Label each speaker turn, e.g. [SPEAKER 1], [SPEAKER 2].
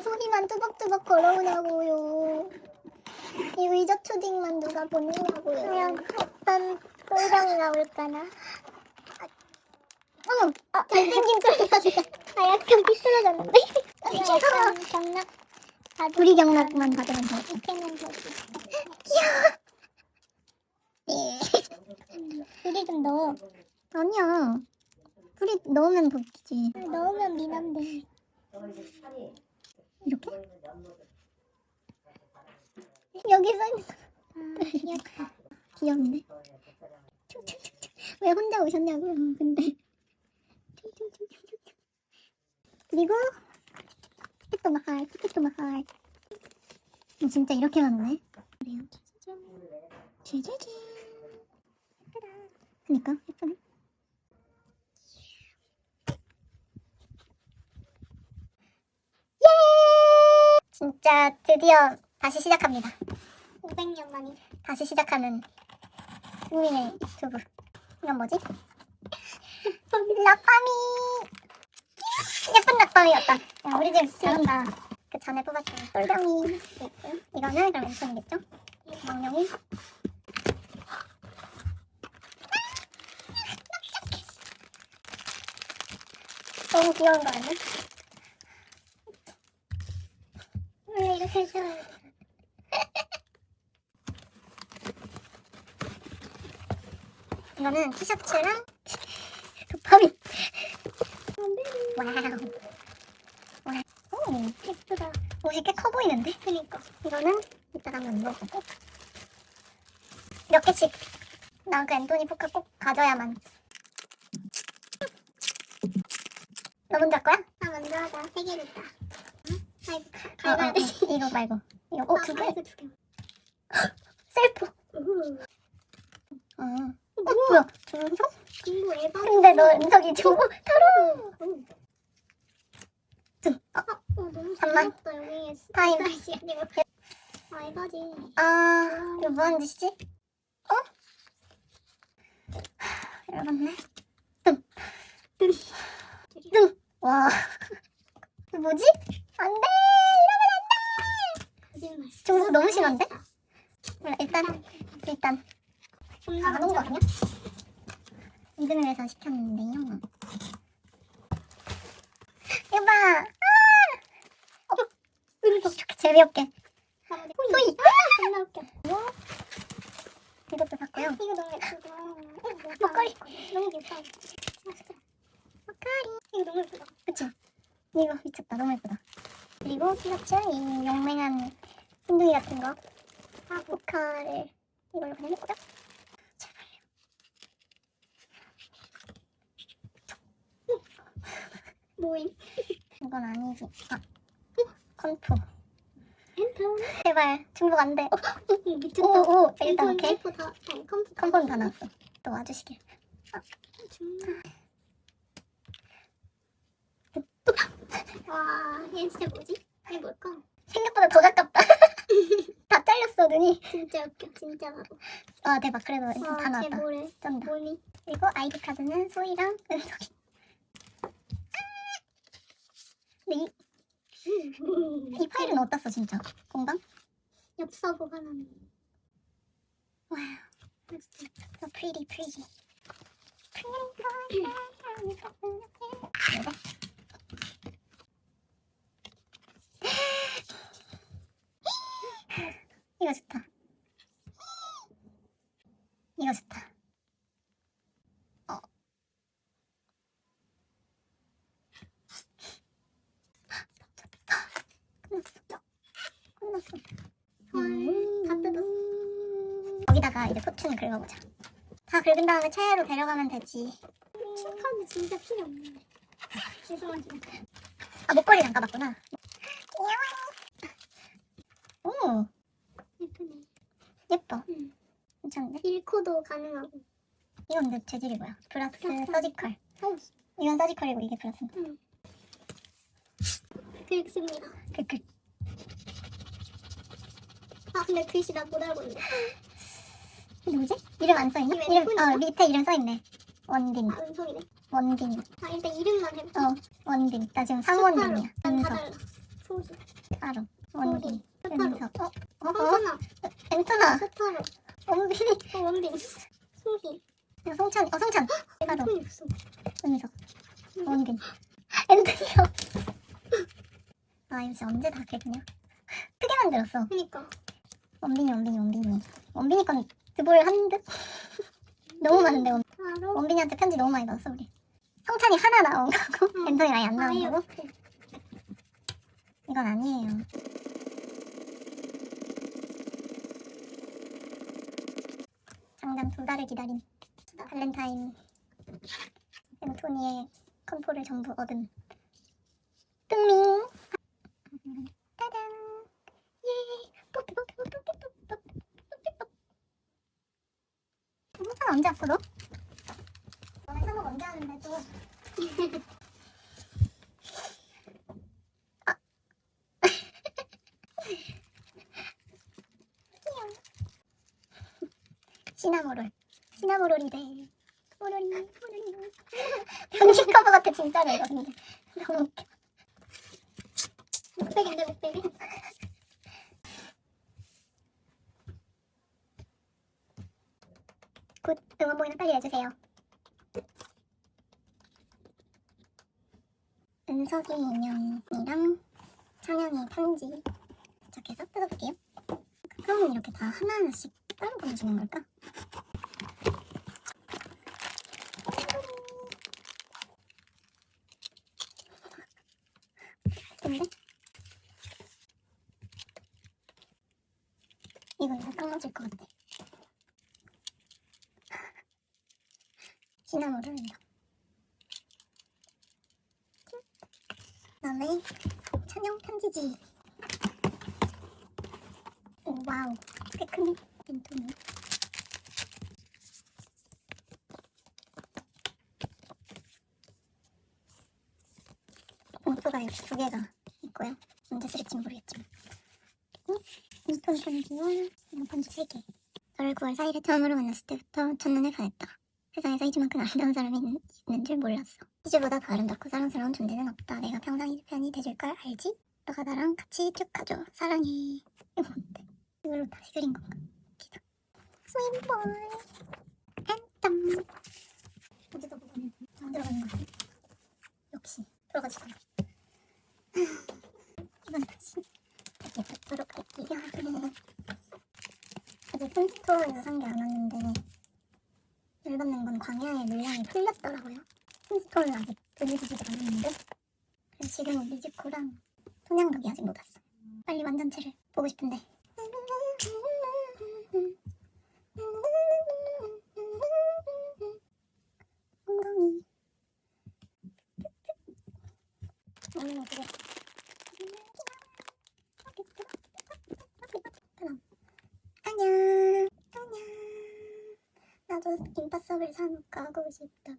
[SPEAKER 1] 왜 소희만 뚜벅뚜벅 걸어오냐고요. 이 의자 초딩만 누가 보느냐고요. 그냥 어떤 꼴랑이 나올까나. 어, 아, 잘생긴 소리가 들려. 아, 약간 비뚤어졌는데? 약간 경락. 우리 경락만 받으면 되지. 이렇게는 되지. 귀여워. 예. 불이 좀 넣어. 아니야. 불이 넣으면 벗기지. 넣으면 미남돼. 이렇게? 여기 써있는 거. 아, 귀엽다. 귀엽네. 왜 혼자 오셨냐고요, 근데. 그리고, 티켓도 마할, 티켓도 마할. 어, 진짜 이렇게만 오네. 그래요. 짜자잔. 예쁘다. 그니까, 예쁘네. 예! 진짜 드디어 다시 시작합니다. 500년 만에 다시 시작하는 국민의 유튜브. 이건 뭐지? 락파미! 예쁜 락파미였다. 야, 우리 집 잘한다. 그 전에 뽑았던 똘병이. 이거는 그럼 왼손이겠죠? 망룡이. 너무 귀여운 거 아니야? 원래 이렇게 이거는 티셔츠랑 도파민. 와우. 와. 오, 예쁘다. 옷이 꽤 커 보이는데? 그니까. 이거는 이따가 한번 입어보고. 몇 개씩. 난그 앤토니 포카 꼭 가져야만. 너 먼저 할 거야? 나 먼저 하자. 세 개를 있다. 응? 갈가야 돼. 이거 말고. 이거, 어, 두 개? 두 개. 셀프. 어. 어, 뭐야?
[SPEAKER 2] 에바.
[SPEAKER 1] 근데 너 은석이 중고 타로. 등. 어,
[SPEAKER 2] 어, 너무
[SPEAKER 1] 잠만.
[SPEAKER 2] 여기
[SPEAKER 1] 타임.
[SPEAKER 2] 아 에바지.
[SPEAKER 1] 아, 이거 뭐 하는 짓이지? 어? 하, 열받네. 등.
[SPEAKER 2] 등.
[SPEAKER 1] 등. 와. 뭐지? 너무 심한데? 몰라, 일단, 일단. 아, 안 온 거거든요? 믿음을 위해서 시켰는데요. 이거 봐! 아! 어, 좋게 재미없게. 소희!
[SPEAKER 2] 존나 웃겨.
[SPEAKER 1] 이것도 샀고요.
[SPEAKER 2] 이거 너무 예쁘다.
[SPEAKER 1] 목걸이.
[SPEAKER 2] 너무 귀엽다.
[SPEAKER 1] 목걸이.
[SPEAKER 2] 이거 너무 예쁘다.
[SPEAKER 1] 그치? 이거 미쳤다. 너무 예쁘다. 그리고 티셔츠 이 용맹한 흰둥이 같은 거. 아, 포카를 이걸로 그냥 했고요. 제발요.
[SPEAKER 2] 모임.
[SPEAKER 1] 이건 아니지. 아, 컨프. 제발 중복 안 돼.
[SPEAKER 2] 미쳤다.
[SPEAKER 1] 오, 오. 일단
[SPEAKER 2] 일단
[SPEAKER 1] 오케이. 컨펌 다 나왔어. 또 와주시길.
[SPEAKER 2] 정말. 와, 얘 진짜 뭐지? 얘 뭘까?
[SPEAKER 1] 생각보다 더 가깝다. 다 잘렸어 눈이.
[SPEAKER 2] 진짜 웃겨. 진짜 바로.
[SPEAKER 1] 와 대박. 그래도 다
[SPEAKER 2] 와, 쟤
[SPEAKER 1] 나왔다.
[SPEAKER 2] 뭐래?
[SPEAKER 1] 쩐다.
[SPEAKER 2] 뭐니?
[SPEAKER 1] 그리고 아이디 카드는 소희랑 은석이. 근데 이, 이 파일은 어디다 써 진짜? 공방?
[SPEAKER 2] 엽서 보관하는.
[SPEAKER 1] 와우. So pretty, pretty. 이거 좋다. 이거 좋다. 어. 끝났어. 끝났어.
[SPEAKER 2] 헐, 다 뜯었어.
[SPEAKER 1] 여기다가 이제 포춘 긁어보자. 다 긁은 다음에 체로 데려가면 되지.
[SPEAKER 2] 칠카드 진짜 필요 없네. 죄송하지.
[SPEAKER 1] 아 목걸이 잠깐 봤구나. 오
[SPEAKER 2] 예쁘네.
[SPEAKER 1] 예뻐.
[SPEAKER 2] 응.
[SPEAKER 1] 괜찮은데?
[SPEAKER 2] 일코도 가능하고.
[SPEAKER 1] 이건 근데 재질이 뭐야? 브라스
[SPEAKER 2] 브라스.
[SPEAKER 1] 서지컬. 이건 서지컬이고 이게 브라스인가?
[SPEAKER 2] 응. 긁습니다.
[SPEAKER 1] 그, 그,
[SPEAKER 2] 아 근데 글씨 나 못 알고 있네.
[SPEAKER 1] 뭐지? 이름 안?
[SPEAKER 2] 이게
[SPEAKER 1] 이름,
[SPEAKER 2] 왼손인가?
[SPEAKER 1] 어 밑에 이름 써있네. 원빈.
[SPEAKER 2] 아 은성이네.
[SPEAKER 1] 원빈.
[SPEAKER 2] 아 일단 이름만 해봐.
[SPEAKER 1] 어 원빈. 나 지금 상원빈이야.
[SPEAKER 2] 난다
[SPEAKER 1] 은석.
[SPEAKER 2] 달라. 소희.
[SPEAKER 1] 따로. 원빈. 은석. 어? 어? 어?
[SPEAKER 2] 성찬아.
[SPEAKER 1] 엔투나.
[SPEAKER 2] 페파로.
[SPEAKER 1] 원빈이.
[SPEAKER 2] 어, 원빈. 소희.
[SPEAKER 1] 야, 성찬. 어, 성찬. 따로.
[SPEAKER 2] 소희 없어.
[SPEAKER 1] 은석. 원빈. 앤드리오. 아, 이거 진짜 언제 다 그랬냐? 크게 만들었어.
[SPEAKER 2] 그니까.
[SPEAKER 1] 원빈이, 원빈이, 원빈이. 원빈이 건 드볼 한 듯? 너무 많은데, 원,
[SPEAKER 2] 바로.
[SPEAKER 1] 원빈이한테 편지 너무 많이 넣었어, 우리. 성찬이 하나 나온 거고,
[SPEAKER 2] 응.
[SPEAKER 1] 앤더이 아예 안 나온
[SPEAKER 2] 아예
[SPEAKER 1] 거고. 이건 아니에요. 장장 두 달을 기다린 발렌타인 앤토니의 컨포를 전부 얻은 뚱밍 뽀삐 홍산 언제 왔어 너? 너네 사먹 언제 하는데 또. 시나모롤. 시나모롤이래. 모롤이 모롤이. 변기 커버 같아 진짜로 이거 근데. 너무 웃겨.
[SPEAKER 2] 목베개인데, 목베개.
[SPEAKER 1] 응원 모이는 빨리 해주세요. 은석이 인형이랑 찬영이 편지 도착해서 뜯어볼게요. 그러면 이렇게 다 하나하나씩 따로 보내주는 걸까? 근데 이거 딱 맞을 것 같아 시나모를 올려 그다음에 찬영 편지지. 오 와우. 꽤 크네 빈통이. 봉투가 이렇게 두 개가 있고요. 언제 쓸지 모르겠지만. 인턴 편지와 그냥 편지 세 개. 너를 9월 4일에 처음으로 만났을 때부터 첫눈에 반했다. 세상에서 이주만큼 아름다운 사람이 있는, 있는 줄 몰랐어. 이주보다 더 아름답고 사랑스러운 존재는 없다. 내가 평생 이 편이 돼줄 걸 알지? 너가 나랑 같이 쭉 가줘. 사랑해. 이거 뭔데? 이걸로 다시 그린 건가? 기다. 스윗볼. 앤땀. 어디다 보면 안 들어가는 거 같아. 역시 들어가지도 않아. 이건 다시 뵙도록 할게요. 아직 핀스토어에서 산게안 왔는데 열받는 건 광야의 물량이 풀렸더라고요. 핀 스토어는 아직 보내주지도 않았는데 그래서 지금은 미즈코랑 통양각이 아직 못 왔어. 빨리 완전체를 보고 싶은데. 엉덩이. 오늘은 그게? 그럼 안녕. 안녕. 나도 임파서블 산업 가고 싶다